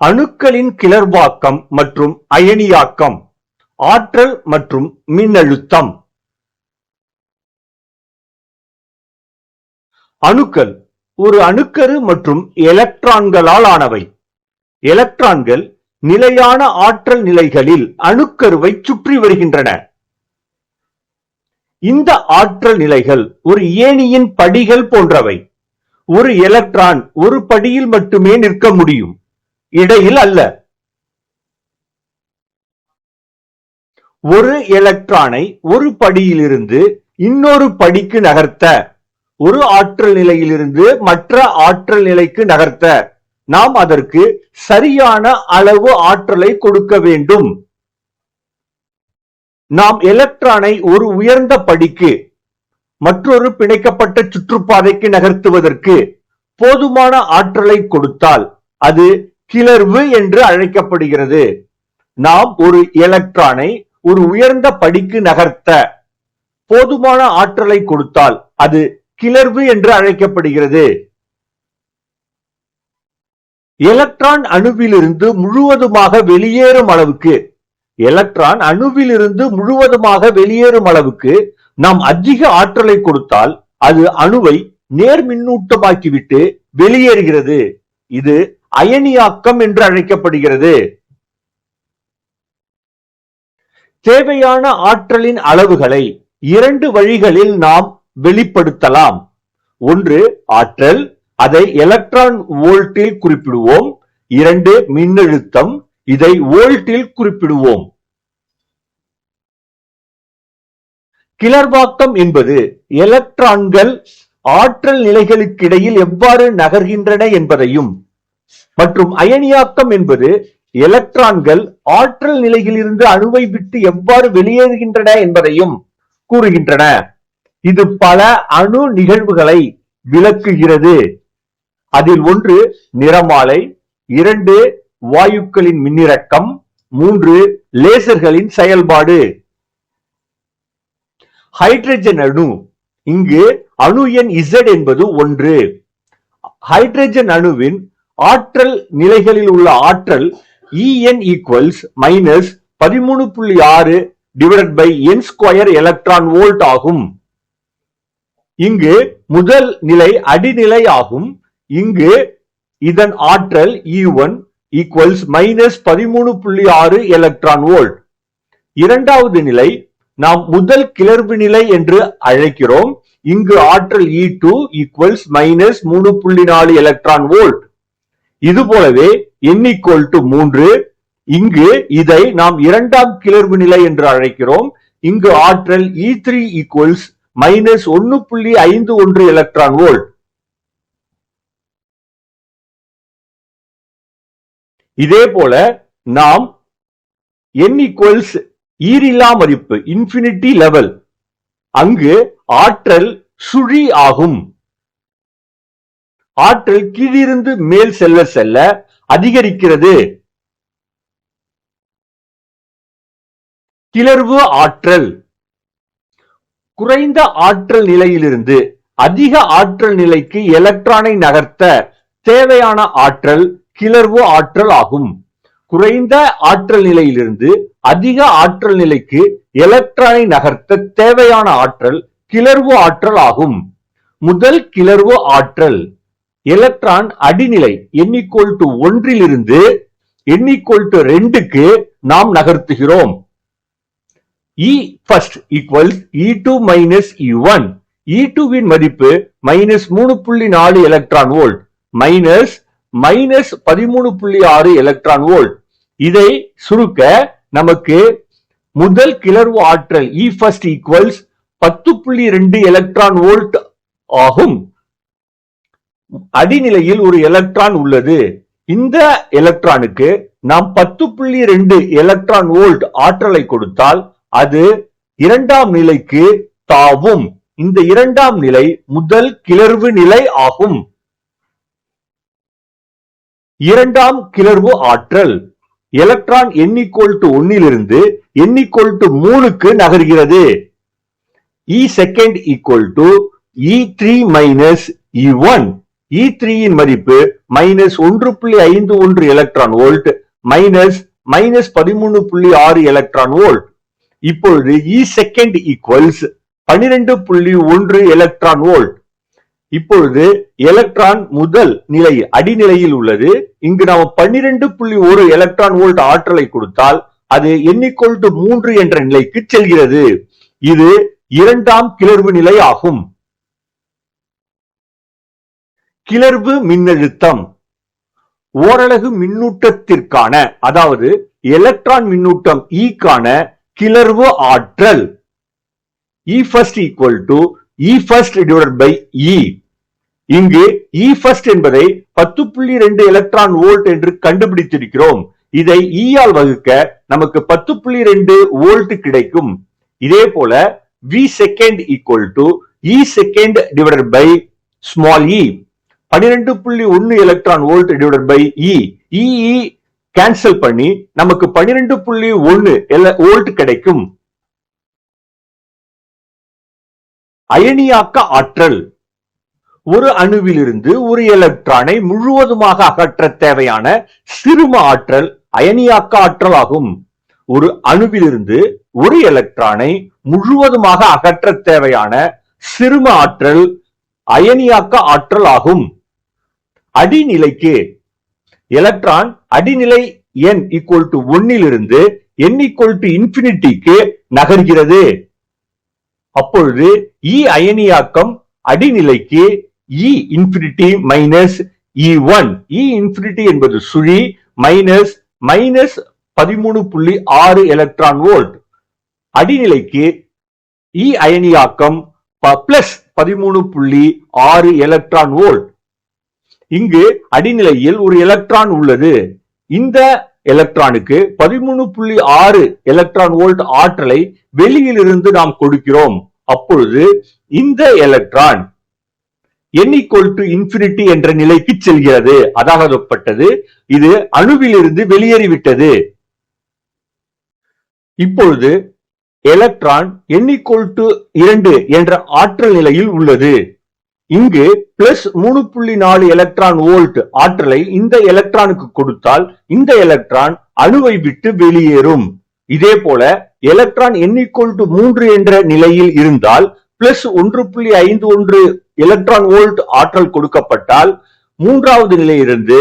அணுக்களின் கிளர்வாக்கம் மற்றும் அயனியாக்கம் ஆற்றல் மற்றும் மின்னழுத்தம். அணுக்கள் ஒரு அணுக்கரு மற்றும் எலக்ட்ரான்களால் ஆனவை. எலக்ட்ரான்கள் நிலையான ஆற்றல் நிலைகளில் அணுக்கருவை சுற்றி வருகின்றன. இந்த ஆற்றல் நிலைகள் ஒரு ஏணியின் படிகள் போன்றவை. ஒரு எலக்ட்ரான் ஒரு படியில் மட்டுமே நிற்க முடியும். இடையில் அல்ல. ஒரு எலக்ட்ரானை ஒரு படியிலிருந்து இன்னொரு படிக்கு நகர்த்த ஒரு ஆற்றல் நிலையிலிருந்து மற்ற ஆற்றல் நிலைக்கு நகர்த்த நாம் அதற்கு சரியான அளவு ஆற்றலை கொடுக்க வேண்டும். நாம் எலக்ட்ரானை ஒரு உயர்ந்த படிக்கு மற்றொரு பிணைக்கப்பட்ட சுற்றுப்பாதைக்கு நகர்த்துவதற்கு போதுமான ஆற்றலை கொடுத்தால் அது கிளர்வு என்று அழைக்கப்படுகிறது. நாம் ஒரு எலக்ட்ரானை ஒரு உயர்ந்த படிக்கு நகர்த்த போதுமான ஆற்றலை கொடுத்தால் அது கிளர்வு என்று அழைக்கப்படுகிறது. எலக்ட்ரான் அணுவிலிருந்து முழுவதுமாக வெளியேறும் அளவுக்கு எலக்ட்ரான் அணுவிலிருந்து முழுவதுமாக வெளியேறும் அளவுக்கு நாம் அதிக ஆற்றலை கொடுத்தால் அது அணுவை நேர் மின்னூட்டமாக்கிவிட்டு வெளியேறுகிறது. இது அயனியாக்கம் என்று அழைக்கப்படுகிறது. தேவையான ஆற்றலின் அளவுகளை இரண்டு வழிகளில் நாம் வெளிப்படுத்தலாம். ஒன்று ஆற்றல். அதை எலக்ட்ரான் வோல்ட்டில் குறிப்பிடுவோம். இரண்டு மின்னழுத்தம். இதை வோல்ட்டில் குறிப்பிடுவோம். கிளர்வாக்கம் என்பது எலக்ட்ரான்கள் ஆற்றல் நிலைகளுக்கிடையில் எவ்வாறு நகர்கின்றன என்பதையும் மற்றும் அயனியாக்கம் என்பது எலக்ட்ரான்கள் ஆற்றல் நிலையிலிருந்து அணுவை விட்டு எவ்வாறு வெளியேறுகின்றன என்பதையும் கூறுகின்றன. இது பல அணு நிகழ்வுகளை விளக்குகிறது. அதில் ஒன்று நிறமாலை இரண்டு வாயுக்களின் மின்னிறக்கம் மூன்று லேசர்களின் செயல்பாடு. ஹைட்ரஜன் அணு இங்கு அணு எண் இசட் என்பது ஒன்று. ஹைட்ரஜன் அணுவின் ஆற்றல் நிலைகளில் உள்ள ஆற்றல் இஎன் ஈக்குவல்ஸ் மைனஸ் பதிமூணு புள்ளி ஆறு divided by n square electron volt ஆகும். இங்கு முதல் நிலை அடிநிலை ஆகும். இங்கு இதன் ஆற்றல் இ ஒன் ஈக்குவல்ஸ் மைனஸ் பதிமூணு புள்ளி ஆறு எலக்ட்ரான் வோல்ட் இரண்டாவது நிலை நாம் முதல் கிளர்வு நிலை என்று அழைக்கிறோம். இங்கு ஆற்றல் இ டூ ஈக்குவல்ஸ் மைனஸ் மூணு புள்ளி நாலு எலக்ட்ரான் வோல்ட் இது போலவே n ஈக்குவல் டு மூன்று. இங்கு இதை நாம் இரண்டாம் கிளர்வு நிலை என்று அழைக்கிறோம். இங்கு ஆற்றல் E3 ஈக்குவல்ஸ் மைனஸ் ஒன்னு புள்ளி ஐந்து ஒன்று எலக்ட்ரான் வோல்ட் இதே போல நாம் n ஈக்குவல்ஸ் ஈரில்லா மதிப்பு இன்ஃபினிட்டி லெவல் அங்கு ஆற்றல் சுழி ஆகும். ஆற்றல் கீழிருந்து மேல் செல்ல செல்ல அதிகரிக்கிறது. கிளர்வு ஆற்றல். குறைந்த ஆற்றல் நிலையிலிருந்து அதிக ஆற்றல் நிலைக்கு எலக்ட்ரானை நகர்த்த தேவையான ஆற்றல் கிளர்வு ஆற்றல் ஆகும். குறைந்த ஆற்றல் நிலையிலிருந்து அதிக ஆற்றல் நிலைக்கு எலக்ட்ரானை நகர்த்த தேவையான ஆற்றல் கிளர்வு ஆற்றல் ஆகும். முதல் கிளர்வு ஆற்றல். எலக்ட்ரான் அடிநிலை எண்ணிக்கோல் டு ஒன்றிலிருந்து எண்ணிக்கோல் டு ரெண்டுக்கு நாம் நகர்த்துகிறோம். E first equal E two minus E one E டூவின் மதிப்பு மைனஸ் மூணு புள்ளி நாலு எலக்ட்ரான் வோல்ட் மைனஸ் மைனஸ் பதிமூணு புள்ளி ஆறு எலக்ட்ரான் வோல்ட் இதை சுருக்க நமக்கு முதல் கிளர்வு ஆற்றல் இ ஃபர்ஸ்ட் ஈக்குவல்ஸ் பத்து புள்ளி ரெண்டு எலக்ட்ரான் வோல்ட் ஆகும். அடிநிலையில் ஒரு எலக்ட்ரான் உள்ளது. இந்த எலக்ட்ரானுக்கு நாம் பத்து புள்ளி ரெண்டு எலக்ட்ரான் வோல்ட் ஆற்றலை கொடுத்தால் அது இரண்டாம் நிலைக்கு தாவும். இந்த இரண்டாம் நிலை முதல் கிளர்வு நிலை ஆகும். இரண்டாம் கிளர்வு ஆற்றல். எலக்ட்ரான் எண்ணிக்கோல் டு ஒன்னிலிருந்து எண்ணிக்கோல் டு மூணுக்கு நகர்கிறது. E second equal to E three minus E one E E த்ரீயின் மதிப்பு மைனஸ் ஒன்று புள்ளி ஐந்து ஒன்று எலக்ட்ரான் வோல்ட் மைனஸ் மைனஸ் பதிமூணு புள்ளி ஆறு எலக்ட்ரான் வோல்ட் இப்பொழுது இ செகண்ட் ஈக்குவல்ஸ் பனிரெண்டு புள்ளி ஒன்று எலக்ட்ரான் வோல்ட் இப்பொழுது எலக்ட்ரான் முதல் நிலை அடிநிலையில் உள்ளது. இங்கு நாம் பன்னிரண்டு புள்ளி ஒரு எலக்ட்ரான் வோல்ட் ஆற்றலை கொடுத்தால் அது எண்ணிக்கொள் டு மூன்று என்ற நிலைக்கு செல்கிறது. இது இரண்டாம் கிளர்வு நிலை ஆகும். கிளர்வு மின்னழுத்தம். ஓரலகு மின்னூட்டத்திற்கான அதாவது எலக்ட்ரான் மின்னூட்டம் ஈக்கான க்கான கிளர்வு ஆற்றல். E first equal to E first divided by E e. இங்கு e இ ஃபர்ஸ்ட் என்பதை பத்து புள்ளி ரெண்டு எலக்ட்ரான் வோல்ட் என்று கண்டுபிடித்திருக்கிறோம். இதை இ ஆல் வகுக்க நமக்கு பத்து புள்ளி ரெண்டு வோல்ட் கிடைக்கும். இதே போல V second equal to E second divided by small E பனிரெண்டு புள்ளி ஒன்னு electron volt divided by E E E cancel பண்ணி நமக்கு பனிரெண்டு புள்ளி ஒன்னு வோல்ட் கிடைக்கும். அயனியாக்க ஆற்றல். ஒரு அணுவிலிருந்து ஒரு எலக்ட்ரானை முழுவதுமாக அகற்ற தேவையான சிறும ஆற்றல் அயனியாக்க ஆற்றல் ஆகும். ஒரு அணுவிலிருந்து ஒரு எலக்ட்ரானை முழுவதுமாக அகற்ற தேவையான சிறும ஆற்றல் அயனியாக்க ஆற்றல் ஆகும். அடிநிலைக்கு எலக்ட்ரான் அடிநிலை என் ஈக்குவல் டு ஒன்னிலிருந்து என் ஈக்குவல் டு இன்ஃபினிட்டிக்கு நகர்கிறது. அப்பொழுது இ அயனியாக்கம் அடிநிலைக்கு E infinity minus E one E infinity என்பது சுழி மைனஸ் மைனஸ் பதிமூணு புள்ளி ஆறு எலக்ட்ரான் வோல்ட் அடிநிலைக்கு இ அயனியாக்கம் பிளஸ் பதிமூணு புள்ளி ஆறு எலக்ட்ரான் வோல்ட் இங்கு அடிநிலையில் ஒரு எலக்ட்ரான் உள்ளது. இந்த எலக்ட்ரானுக்கு பதிமூணு புள்ளி ஆறு எலக்ட்ரான் வோல்ட் ஆற்றலை வெளியில் இருந்து நாம் கொடுக்கிறோம். அப்பொழுது இந்த எலக்ட்ரான் n equal to என்ற நிலைக்கு செல்கிறது. அதாகப்பட்டது இது அணுவிலிருந்து வெளியேறிவிட்டது. இப்பொழுது எலக்ட்ரான் n டு இரண்டு என்ற ஆற்றல் நிலையில் உள்ளது. இங்கு பிளஸ் மூணு புள்ளி நாலு எலக்ட்ரான் வோல்ட் ஆற்றலை இந்த எலக்ட்ரானுக்கு கொடுத்தால் இந்த எலக்ட்ரான் அணுவை விட்டு வெளியேறும். இதே போல எலக்ட்ரான் எண்ணிக்கொள் மூன்று என்ற நிலையில் இருந்தால் பிளஸ் ஒன்று புள்ளி ஐந்து ஒன்று எலக்ட்ரான் வோல்ட் ஆற்றல் கொடுக்கப்பட்டால் மூன்றாவது நிலையிலிருந்து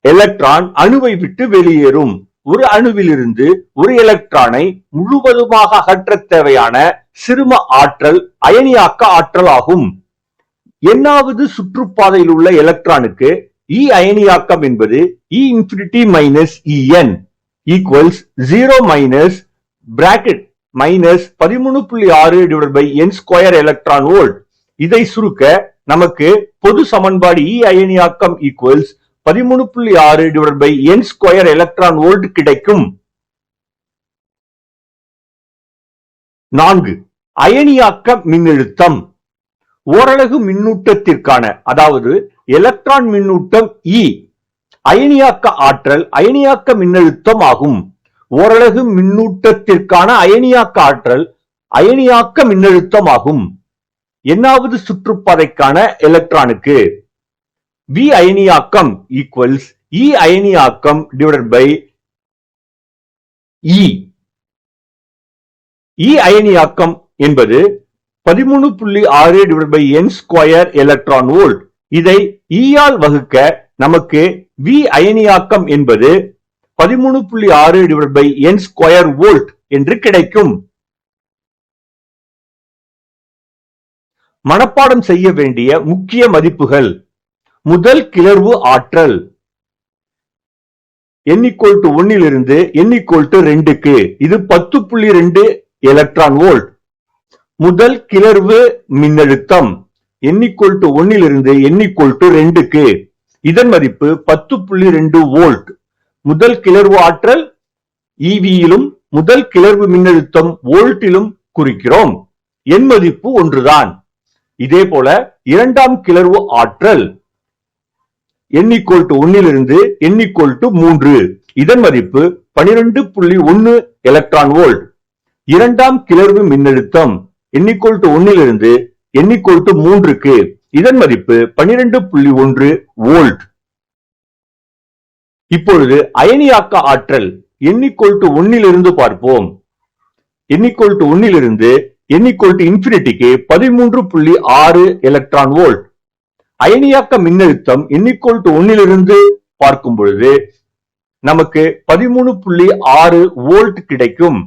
எலக்ட்ரான் அணுவை விட்டு வெளியேறும். ஒரு அணுவிலிருந்து ஒரு எலக்ட்ரானை முழுவதுமாக அகற்ற தேவையான சிறும ஆற்றல் அயனியாக்க ஆற்றல் ஆகும் என்னாவது சுற்றுப்பாதையில் உள்ள எலக்ட்ரானுக்கு இ e அயனியாக்கம் என்பது E infinity minus E n equals zero minus bracket minus பதிமூணு புள்ளி ஆறு divide by n square electron volt இதை சுருக்க நமக்கு பொது சமன்பாடு இ அயனியாக்கம் ஈக்குவல்ஸ் பதிமூணு புள்ளி ஆறு divide by n square electron volt கிடைக்கும். நான்கு அயனியாக்க மின்னழுத்தம். ஓரலகு மின்னூட்டத்திற்கான அதாவது எலக்ட்ரான் மின்னூட்டம் இ அயனியாக்க ஆற்றல் அயனியாக்க மின்னழுத்தம் ஆகும். ஓரலகு மின்னூட்டத்திற்கான அயனியாக்க ஆற்றல் அயனியாக்க மின்னழுத்தம் ஆகும். என்னாவது சுற்றுப்பாதைக்கான எலக்ட்ரானுக்கு. வி அயனியாக்கம் ஈக்குவல்ஸ் இ e அயனியாக்கம் டிவைடட் பை இ இ அயனியாக்கம் என்பது பதிமூணு புள்ளி ஆறு divide by n square electron volt இதை e ஈயால் வகுக்க நமக்கு வி அயனியாக்கம் என்பது பதிமூணு புள்ளி ஆறு divide by n square volt என்று கிடைக்கும். மனப்பாடம் செய்ய வேண்டிய முக்கிய மதிப்புகள். முதல் கிளர்வு ஆற்றல். n equal ஒன்னிலிருந்து n ரெண்டுக்கு இது பத்து புள்ளி ரெண்டு எலக்ட்ரான் வோல்ட் முதல் கிளர்வு மின்னழுத்தம். n ஒன்னிலிருந்து n equal ரெண்டுக்கு. இதன் மதிப்பு பத்து புள்ளி ரெண்டு வோல்ட் முதல் கிளர்வு ஆற்றல் இவியிலும் முதல் கிளர்வு மின்னழுத்தம் வோல்ட்டிலும் குறிக்கிறோம். என் மதிப்பு ஒன்றுதான். இதே போல இரண்டாம் கிளர்வு ஆற்றல் n equal ஒன்னிலிருந்து n equal மூன்று. இதன் மதிப்பு பனிரெண்டு புள்ளி ஒன்னு எலக்ட்ரான் வோல்ட் இரண்டாம் கிளர்வு மின்னழுத்தம். N டு ஒன்னிலிருந்து n டு மூன்றுக்கு இதன் மதிப்பு பனிரெண்டு புள்ளி ஒன்று வோல்ட். இப்பொழுது அயனியாக்க ஆற்றல் எண்ணிக்கொள் டு ஒன்னிலிருந்து பார்ப்போம். எண்ணிக்கொள் டு ஒன்னிலிருந்து எண்ணிக்கொள் டு இன்ஃபினிட்டிக்கு பதிமூன்று புள்ளி ஆறு எலக்ட்ரான் வோல்ட். அயனியாக்க மின்னழுத்தம் எண்ணிக்கொள் டு ஒன்னிலிருந்து பார்க்கும் பொழுது நமக்கு பதிமூணு புள்ளி ஆறு வோல்ட் கிடைக்கும்.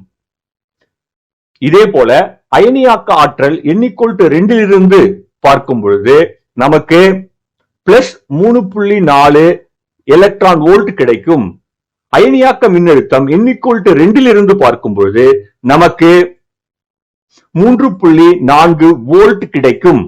இதே போல அயனியாக்க ஆற்றல் எண்ணிக்கொள் டு ரெண்டிலிருந்து பார்க்கும் பொழுது நமக்கு பிளஸ் மூணு புள்ளி நாலு எலக்ட்ரான் வோல்ட் கிடைக்கும். அயனியாக்க மின்னழுத்தம் எண்ணிக்கொள் டு ரெண்டிலிருந்து பார்க்கும் பொழுது நமக்கு மூன்று புள்ளி நான்கு வோல்ட் கிடைக்கும்.